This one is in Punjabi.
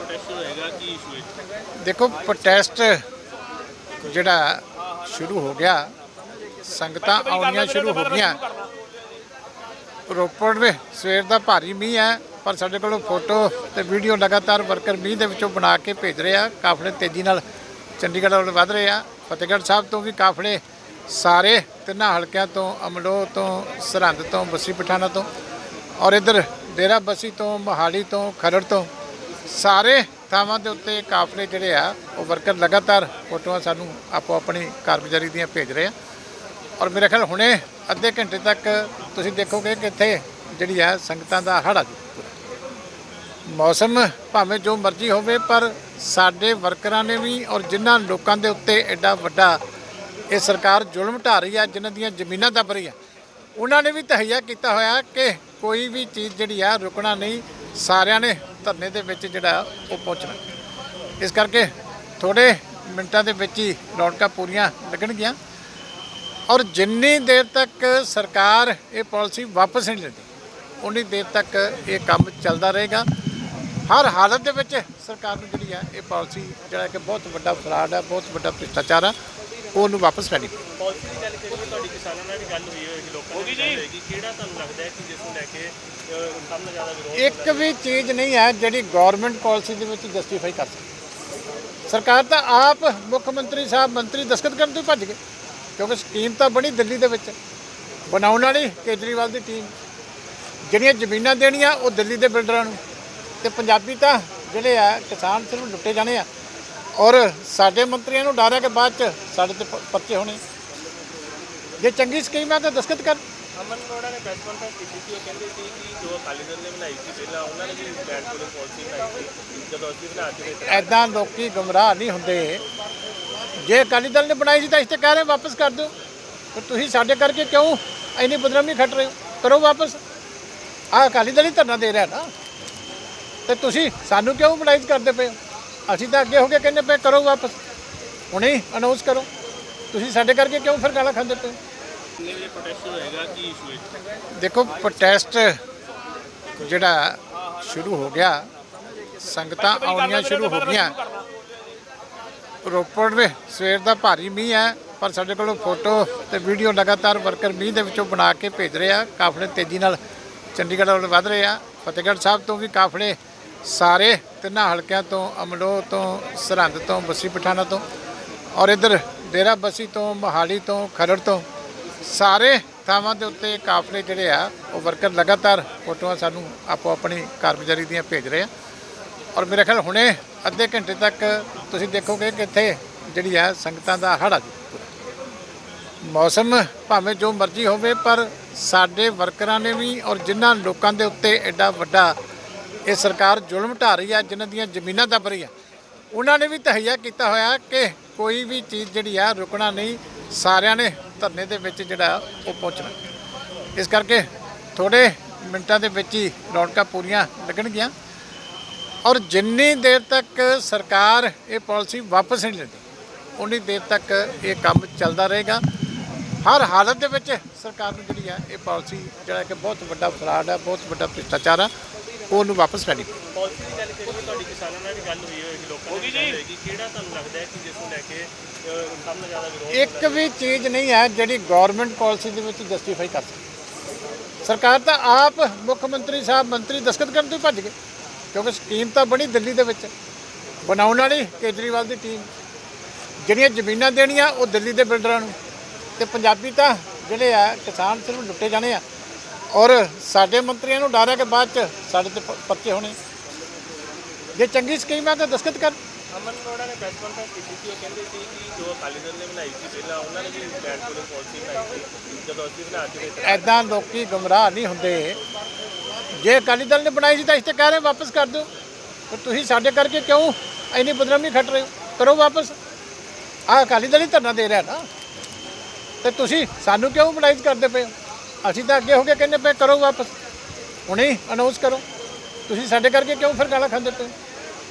ਪ੍ਰੋਟੈਸਟ ਹੋਏਗਾ ਕੀ ਇਸ਼ੂ ਹੈ? ਦੇਖੋ ਪ੍ਰੋਟੈਸਟ ਜਿਹੜਾ ਸ਼ੁਰੂ ਹੋ ਗਿਆ ਸੰਗਤਾਂ ਆਉਣੀਆਂ ਸ਼ੁਰੂ ਹੋ ਗਈਆਂ। ਰੋਪੜ ਵਿੱਚ ਸਵੇਰ ਦਾ ਭਾਰੀ ਮੀਂਹ ਹੈ ਪਰ ਸਾਡੇ ਕੋਲ ਫੋਟੋ ਤੇ ਵੀਡੀਓ ਲਗਾਤਾਰ ਵਰਕਰ ਮੀਂਹ ਦੇ ਵਿੱਚੋਂ ਬਣਾ ਕੇ ਭੇਜ ਰਹੇ ਆ। ਕਾਫਲੇ ਤੇਜ਼ੀ ਨਾਲ ਚੰਡੀਗੜ੍ਹ ਵੱਲ ਵਧ ਰਹੇ ਆ। ਫਤਿਹਗੜ੍ਹ ਸਾਹਿਬ ਤੋਂ ਵੀ ਕਾਫਲੇ ਸਾਰੇ ਤਿੰਨਾਂ ਹਲਕਿਆਂ ਤੋਂ ਅਮਲੋਹ ਤੋਂ ਸਰਹੰਦ ਤੋਂ ਬੱਸੀ ਪਠਾਣਾ ਤੋਂ ਔਰ ਇਧਰ ਡੇਰਾ ਬੱਸੀ ਤੋਂ ਮੋਹਾਲੀ ਤੋਂ ਖਰੜ ਤੋਂ ਸਾਰੇ ਥਾਵਾਂ ਦੇ ਉੱਤੇ ਕਾਫਲੇ ਜਿਹੜੇ ਆ, ਉਹ ਵਰਕਰ ਲਗਾਤਾਰ ਫੋਟੋਆਂ ਸਾਨੂੰ ਆਪੋ ਆਪਣੀ ਕਾਰਗੁਜ਼ਾਰੀ ਦੀਆਂ ਭੇਜ ਰਹੇ ਆ। ਔਰ ਮੇਰੇ ਖਿਆਲ ਹੁਣੇ ਅੱਧੇ ਘੰਟੇ ਤੱਕ ਤੁਸੀਂ ਦੇਖੋਗੇ ਕਿ ਇੱਥੇ ਜਿਹੜੀ ਆ ਸੰਗਤਾਂ ਦਾ ਹੜਾ ਮੌਸਮ ਭਾਵੇਂ ਜੋ ਮਰਜ਼ੀ ਹੋਵੇ, ਪਰ ਸਾਡੇ ਵਰਕਰਾਂ ਨੇ ਵੀ ਔਰ ਜਿਨ੍ਹਾਂ ਲੋਕਾਂ ਦੇ ਉੱਤੇ ਐਡਾ ਵੱਡਾ ਇਹ ਸਰਕਾਰ ਜ਼ੁਲਮ ਢਾ ਰਹੀ ਆ, ਜਿਨ੍ਹਾਂ ਦੀਆਂ ਜ਼ਮੀਨਾਂ ਦੱਬ ਰਹੀ ਆ, ਉਹਨਾਂ ਨੇ ਵੀ ਤਹਈਆ ਕੀਤਾ ਹੋਇਆ ਕਿ ਕੋਈ ਵੀ ਚੀਜ਼ ਜਿਹੜੀ ਆ ਰੁਕਣਾ ਨਹੀਂ। ਸਾਰਿਆਂ ਨੇ ਧਰਨੇ ਦੇ ਵਿੱਚ ਜਿਹੜਾ ਉਹ ਪਹੁੰਚਣਾ ਇਸ ਕਰਕੇ ਥੋੜੇ ਮਿੰਟਾਂ ਦੇ ਵਿੱਚ ਹੀ ਰੌਣਕਾਂ ਪੂਰੀਆਂ ਲੱਗਣਗੀਆਂ। ਔਰ ਜਿੰਨੀ ਦੇਰ ਤੱਕ ਸਰਕਾਰ ਇਹ ਪਾਲਿਸੀ ਵਾਪਸ ਨਹੀਂ ਲੈਂਦੀ ਉਨੀ ਦੇਰ ਤੱਕ ਇਹ ਕੰਮ ਚੱਲਦਾ ਰਹੇਗਾ। ਹਰ ਹਾਲਤ ਦੇ ਵਿੱਚ ਸਰਕਾਰ ਨੂੰ ਜਿਹੜੀ ਹੈ ਇਹ ਪਾਲਿਸੀ ਜਿਹੜਾ ਕਿ ਬਹੁਤ ਵੱਡਾ ਫਰਾਡ ਹੈ ਬਹੁਤ ਵੱਡਾ ਭ੍ਰਿਸ਼ਟਾਚਾਰ ਆ। ਉਹਨੂੰ ਵਾਪਸ ਲੈਣੀ ਪਊ। ਪਾਲਿਸੀ ਦੀ ਗੱਲ ਕਰੀਏ ਤੁਹਾਡੀ ਕਿਸਾਨਾਂ ਨਾਲ ਵੀ ਗੱਲ ਹੋਈ ਹੋਏਗੀ ਲੋਕਾਂ ਦੀ ਗੱਲ ਹੋਏਗੀ। ਕਿਹੜਾ ਤੁਹਾਨੂੰ ਲੱਗਦਾ ਹੈ ਕਿ ਜਿਸ ਨੂੰ ਲੈ ਕੇ ਅਹ, ਸਭ ਤੋਂ ਜ਼ਿਆਦਾ ਵਿਰੋਧ ਇੱਕ ਵੀ ਚੀਜ਼ ਨਹੀਂ ਹੈ ਜਿਹੜੀ ਗਵਰਨਮੈਂਟ ਪਾਲਿਸੀ ਦੇ ਵਿੱਚ ਜਸਟੀਫਾਈ ਕਰ ਸਕਦੀ। ਸਰਕਾਰ ਤਾਂ ਆਪ ਮੁੱਖ ਮੰਤਰੀ ਸਾਹਿਬ ਮੰਤਰੀ ਦਸਖਤ ਕਰਨ ਤੋਂ ਹੀ ਭੱਜ ਗਏ ਕਿਉਂਕਿ ਸਕੀਮ ਤਾਂ ਬਣੀ ਦਿੱਲੀ ਦੇ ਵਿੱਚ। ਬਣਾਉਣ ਵਾਲੀ ਕੇਜਰੀਵਾਲ ਦੀ ਟੀਮ ਜਿਹੜੀਆਂ ਜ਼ਮੀਨਾਂ ਦੇਣੀਆਂ ਉਹ ਦਿੱਲੀ ਦੇ ਬਿਲਡਰਾਂ ਨੂੰ। ਤੇ ਪੰਜਾਬੀ ਤਾਂ ਜਿਹੜੇ ਆ ਕਿਸਾਨ ਸਿਰਫ ਲੁੱਟੇ ਜਾਣੇ ਆ। ਔਰ ਸਾਡੇ ਮੰਤਰੀਆਂ ਨੂੰ ਡਰ ਹੈ ਕਿ ਬਾਅਦ ਚ ਸਾਡੇ ਤੇ ਪ- ਪਰਚੇ ਹੋਣੇ। ਜੇ ਚੰਗੀ ਸਕੀਮ ਹੈ ਤਾਂ ਦਸਖਤ ਕਰ। ਅਮਨ ਅਰੋੜਾ ਨੇ ਪ੍ਰੈਸ ਕਾਨਫਰੰਸ ਕੀਤੀ ਸੀ ਉਹ ਕਹਿੰਦੇ ਸੀ ਕਿ ਜੋ ਅਕਾਲੀ ਦਲ ਨੇ ਬਣਾਈ ਸੀ ਪਹਿਲਾਂ ਉਹਨਾਂ ਨੇ ਵੀ ਬੈਂਡ ਪੂਲਿੰਗ ਪਾਲਿਸੀ ਬਣਾਈ ਸੀ ਜਦੋਂ ਅਸੀਂ ਬਣਾ ਕੇ ਦਿੱਤਾ ਐਦਾਂ ਲੋਕੀ ਗੁੰਮਰਾਹ ਨਹੀਂ ਹੁੰਦੇ। ਜੇ ਅਕਾਲੀ ਦਲ ਨੇ ਬਣਾਈ ਸੀ ਤਾਂ ਇਸ ਤੇ ਕਹਿ ਰਹੇ ਵਾਪਸ ਕਰ ਦਿਓ। ਪਰ ਤੁਸੀਂ ਸਾਡੇ ਕਰਕੇ ਕਿਉਂ ਇੰਨੀ ਬਦਨਾਮੀ ਖੱਟ ਰਹੇ ਹੋ? ਕਰੋ ਵਾਪਸ। ਆਹ ਅਕਾਲੀ ਦਲ ਹੀ ਧਰਨਾ ਦੇ ਰਿਹਾ ਨਾ। ਤੇ ਤੁਸੀਂ ਸਾਨੂੰ ਕਿਉਂ ਮਨਾਈਜ਼ ਕਰਦੇ ਪਏ ਹੋ? ਅਸੀਂ ਤਾਂ ਅੱਗੇ ਹੋ ਕੇ ਕਹਿੰਦੇ ਪਏ ਕਰੋ ਵਾਪਸ। ਹੁਣੇ ਅਨਾਉਂਸ ਕਰੋ। ਤੁਸੀਂ ਸਾਡੇ ਕਰਕੇ ਕਿਉਂ ਫਿਰ ਗਾਲਾਂ ਖਾਂਦੇ ਪਏ? ਹੋ? ਕਿੰਨੇ ਵਜੇ ਪ੍ਰੋਟੈਸਟ ਹੋਏਗਾ ਕੀ ਇਸ਼ੂ ਹੈ? ਦੇਖੋ ਪ੍ਰੋਟੈਸਟ ਜਿਹੜਾ ਸ਼ੁਰੂ ਹੋ ਗਿਆ ਸੰਗਤਾਂ ਆਉਣੀਆਂ ਸ਼ੁਰੂ ਹੋ ਗਈਆਂ। ਰੋਪੜ ਵਿੱਚ ਸਵੇਰ ਦਾ ਭਾਰੀ ਮੀਂਹ ਹੈ ਪਰ ਸਾਡੇ ਕੋਲ ਫੋਟੋ ਤੇ ਵੀਡੀਓ ਲਗਾਤਾਰ ਵਰਕਰ ਮੀਂਹ ਦੇ ਵਿੱਚੋਂ ਬਣਾ ਕੇ ਭੇਜ ਰਹੇ ਆ। ਕਾਫਲੇ ਤੇਜ਼ੀ ਨਾਲ ਚੰਡੀਗੜ੍ਹ ਵੱਲ ਵਧ ਰਹੇ ਆ। ਫਤਿਹਗੜ੍ਹ ਸਾਹਿਬ ਤੋਂ ਵੀ ਕਾਫਲੇ ਸਾਰੇ ਤਿੰਨਾਂ ਹਲਕਿਆਂ ਤੋਂ, ਅਮਲੋਹ ਤੋਂ, ਸਰਹੰਦ ਤੋਂ, ਬੱਸੀ ਪਠਾਣਾ ਤੋਂ ਔਰ ਇਧਰ ਡੇਰਾ ਬੱਸੀ ਤੋਂ, ਮੋਹਾਲੀ ਤੋਂ, ਖਰੜ ਤੋਂ ਸਾਰੇ ਥਾਵਾਂ ਦੇ ਉੱਤੇ ਕਾਫਲੇ ਜਿਹੜੇ ਆ, ਉਹ ਵਰਕਰ ਲਗਾਤਾਰ ਫੋਟੋਆਂ ਸਾਨੂੰ ਆਪੋ ਆਪਣੀ ਕਾਰਗੁਜ਼ਾਰੀ ਦੀਆਂ ਭੇਜ ਰਹੇ ਆ। ਔਰ ਮੇਰੇ ਖਿਆਲ ਹੁਣੇ ਅੱਧੇ ਘੰਟੇ ਤੱਕ ਤੁਸੀਂ ਦੇਖੋਗੇ ਕਿ ਇੱਥੇ ਜਿਹੜੀ ਆ ਸੰਗਤਾਂ ਦਾ ਹੜਾ ਮੌਸਮ ਭਾਵੇਂ ਜੋ ਮਰਜ਼ੀ ਹੋਵੇ, ਪਰ ਸਾਡੇ ਵਰਕਰਾਂ ਨੇ ਵੀ ਔਰ ਜਿਨ੍ਹਾਂ ਲੋਕਾਂ ਦੇ ਉੱਤੇ ਐਡਾ ਵੱਡਾ ਇਹ ਸਰਕਾਰ ਜ਼ੁਲਮ ਢਾ ਰਹੀ ਆ, ਜਿਨ੍ਹਾਂ ਦੀਆਂ ਜ਼ਮੀਨਾਂ ਦੱਬ ਰਹੀ ਆ। ਉਹਨਾਂ ਨੇ ਵੀ ਤਹਈਆ ਕੀਤਾ ਹੋਇਆ ਕਿ ਕੋਈ ਵੀ ਚੀਜ਼ ਜਿਹੜੀ ਆ, ਰੁਕਣਾ ਨਹੀਂ। ਸਾਰਿਆਂ ਨੇ ਧਰਨੇ ਦੇ ਵਿੱਚ ਜਿਹੜਾ ਉਹ ਪਹੁੰਚਣਾ। ਇਸ ਕਰਕੇ ਥੋੜੇ ਮਿੰਟਾਂ ਦੇ ਵਿੱਚ ਹੀ ਰੌਣਕਾਂ ਪੂਰੀਆਂ ਲੱਗਣਗੀਆਂ। ਔਰ ਜਿੰਨੀ ਦੇਰ ਤੱਕ ਸਰਕਾਰ ਇਹ ਪਾਲਿਸੀ ਵਾਪਸ ਨਹੀਂ ਲੈਂਦੀ ਉਨੀ ਦੇਰ ਤੱਕ ਇਹ ਕੰਮ ਚੱਲਦਾ ਰਹੇਗਾ। ਹਰ ਹਾਲਤ ਦੇ ਵਿੱਚ ਸਰਕਾਰ ਨੂੰ ਜਿਹੜੀ ਆ, ਇਹ ਪਾਲਿਸੀ ਜਿਹੜਾ ਕਿ ਬਹੁਤ ਵੱਡਾ ਫਰਾਡ ਹੈ ਬਹੁਤ ਵੱਡਾ ਭ੍ਰਿਸ਼ਟਾਚਾਰ ਆ। ਉਹਨੂੰ ਵਾਪਸ ਲੈਣੀ ਪਊ। ਪਾਲਿਸੀ ਦੀ ਗੱਲ ਕਰੀਏ ਤੁਹਾਡੀ ਕਿਸਾਨਾਂ ਨਾਲ ਵੀ ਗੱਲ ਹੋਈ ਹੋਏਗੀ ਲੋਕਾਂ ਦੀ ਗੱਲ ਹੋਏਗੀ। ਕਿਹੜਾ ਤੁਹਾਨੂੰ ਲੱਗਦਾ ਹੈ ਕਿ ਜਿਸ ਨੂੰ ਲੈ ਕੇ ਅਹ, ਸਭ ਤੋਂ ਜ਼ਿਆਦਾ ਵਿਰੋਧ ਇੱਕ ਵੀ ਚੀਜ਼ ਨਹੀਂ ਹੈ ਜਿਹੜੀ ਗਵਰਨਮੈਂਟ ਪਾਲਿਸੀ ਦੇ ਵਿੱਚ ਜਸਟੀਫਾਈ ਕਰ ਸਕਦੀ। ਸਰਕਾਰ ਤਾਂ ਆਪ ਮੁੱਖ ਮੰਤਰੀ ਸਾਹਿਬ ਮੰਤਰੀ ਦਸਖਤ ਕਰਨ ਤੋਂ ਹੀ ਭੱਜ ਗਏ ਕਿਉਂਕਿ ਸਕੀਮ ਤਾਂ ਬਣੀ ਦਿੱਲੀ ਦੇ ਵਿੱਚ। ਬਣਾਉਣ ਵਾਲੀ ਕੇਜਰੀਵਾਲ ਦੀ ਟੀਮ ਜਿਹੜੀਆਂ ਜ਼ਮੀਨਾਂ ਦੇਣੀਆਂ ਉਹ ਦਿੱਲੀ ਦੇ ਬਿਲਡਰਾਂ ਨੂੰ। ਤੇ ਪੰਜਾਬੀ ਤਾਂ ਜਿਹੜੇ ਆ ਕਿਸਾਨ ਸਿਰਫ ਲੁੱਟੇ ਜਾਣੇ ਆ। ਔਰ ਸਾਡੇ ਮੰਤਰੀਆਂ ਨੂੰ ਡਰ ਹੈ ਕਿ ਬਾਅਦ ਚ ਸਾਡੇ ਤੇ ਪ- ਪਰਚੇ ਹੋਣੇ। ਜੇ ਚੰਗੀ ਸਕੀਮ ਹੈ ਤਾਂ ਦਸਖਤ ਕਰ। ਅਮਨ ਅਰੋੜਾ ਨੇ ਪ੍ਰੈਸ ਕਾਨਫਰੰਸ ਕੀਤੀ ਸੀ ਉਹ ਕਹਿੰਦੇ ਸੀ ਕਿ ਜੋ ਅਕਾਲੀ ਦਲ ਨੇ ਬਣਾਈ ਸੀ ਪਹਿਲਾਂ ਉਹਨਾਂ ਨੇ ਵੀ ਬੈਂਡ ਪੂਲਿੰਗ ਪਾਲਿਸੀ ਬਣਾਈ ਸੀ। ਜਦੋਂ ਅਸੀਂ ਬਣਾ ਕੇ ਦਿੱਤਾ ਐਦਾਂ ਲੋਕੀ ਗੁੰਮਰਾਹ ਨਹੀਂ ਹੁੰਦੇ। ਜੇ ਅਕਾਲੀ ਦਲ ਨੇ ਬਣਾਈ ਸੀ ਤਾਂ ਇਸ ਤੇ ਕਹਿ ਰਹੇ ਵਾਪਸ ਕਰ ਦਿਓ। ਪਰ ਤੁਸੀਂ ਸਾਡੇ ਕਰਕੇ ਕਿਉਂ ਇੰਨੀ ਬਦਨਾਮੀ ਖੱਟ ਰਹੇ ਹੋ? ਕਰੋ ਵਾਪਸ। ਆਹ ਅਕਾਲੀ ਦਲ ਹੀ ਧਰਨਾ ਦੇ ਰਿਹਾ ਨਾ। ਤੇ ਤੁਸੀਂ ਸਾਨੂੰ ਕਿਉਂ ਮਨਾਈਜ਼ ਕਰਦੇ ਪਏ ਹੋ? ਅਸੀਂ ਤਾਂ ਅੱਗੇ ਹੋ ਕੇ ਕਹਿੰਦੇ ਪਏ, ਕਰੋ ਵਾਪਸ। ਹੁਣੇ ਹੀ ਅਨਾਉਂਸ ਕਰੋ। ਤੁਸੀਂ ਸਾਡੇ ਕਰਕੇ ਕਿਉਂ ਫਿਰ ਗਾਲਾਂ ਖਾਂਦੇ ਪਏ?